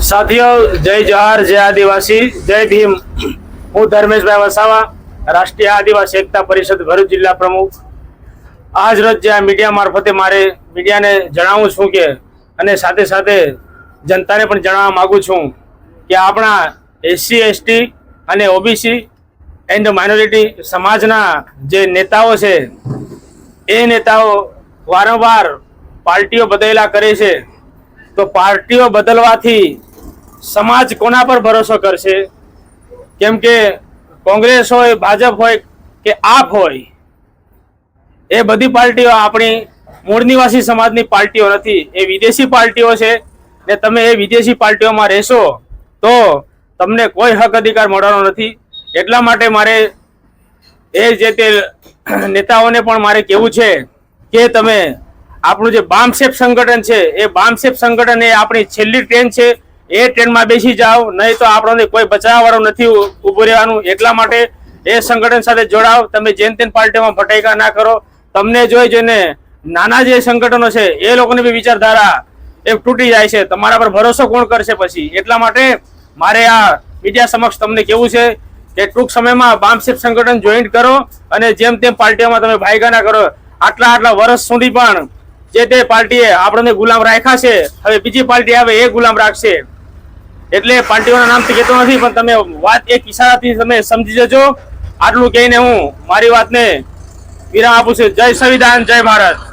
સાથીઓ, જય જવાહર, જય આદિવાસી, જય ભીમ. હું ધર્મેશભાઈ વસાવા, રાષ્ટ્રીય આદિવાસી એકતા પરિષદ ભરૂચ જિલ્લા પ્રમુખ. આજ રોજ જે આ મીડિયા મારફતે મારે મીડિયાને જણાવું છું કે, અને સાથે સાથે જનતાને પણ જણાવવા માગું છું કે આપણા એસસી, એસટી અને ઓબીસી એન્ડ માઇનોરિટી સમાજના જે નેતાઓ છે, એ નેતાઓ વારંવાર પાર્ટીઓ બદલેલા કરે છે. તો પાર્ટીઓ બદલવાથી સમાજ કોના પર ભરોસો કરશે? કેમ કે કોંગ્રેસ હોય, ભાજપ હોય કે આપ હોય, એ બધી પાર્ટીઓ આપણી મૂળ નિવાસી સમાજની પાર્ટીઓ નથી, એ વિદેશી પાર્ટીઓ છે. ને તમે એ વિદેશી પાર્ટીઓમાં રહેશો, તો તમને કોઈ હક અધિકાર મળવાનો નથી. એટલા માટે મારે એ જે તે નેતાઓને પણ મારે કહેવું છે કે તમે આપણું જે બામસેપ સંગઠન છે, એ બામસેપ સંગઠન એ આપણી છેલ્લી ટ્રેન છે. એ ટ્રેનમાં બેસી જાઓ, નહીં તો આપણને કોઈ બચાવવાવાળું નથી ઊભું રહેવાનું. એટલા માટે એ સંગઠન સાથે જોડાવ તમે જેન તેન પાર્ટીમાં ભટાઈકા ના કરો. તમને જોઈ જોઈને નાના જે સંગઠનો છે, એ લોકોની બી વિચારધારા એ તૂટી જાય છે. તમારા પર ભરોસો કોણ કરશે પછી? એટલા માટે મારે આ મીડિયા સમક્ષ તમને કેવું છે કે ટૂંક સમયમાં બામસેફ સંગઠન જોઈન્ટ કરો અને જેમ તેમ પાર્ટીઓમાં તમે ભાઈગા ના કરો. આટલા આટલા વર્ષ સુધી પણ જે તે પાર્ટીએ આપણને ગુલામ રાખ્યા છે, હવે બીજી પાર્ટી આવે એ ગુલામ રાખશે. એટલે પાર્ટીઓના નામથી કહેતો નથી, પણ તમે વાત એક ઈશારાથી તમે સમજી જજો. આટલું કહીને હું મારી વાતને વિરામ આપું છું. જય સંવિધાન, જય ભારત.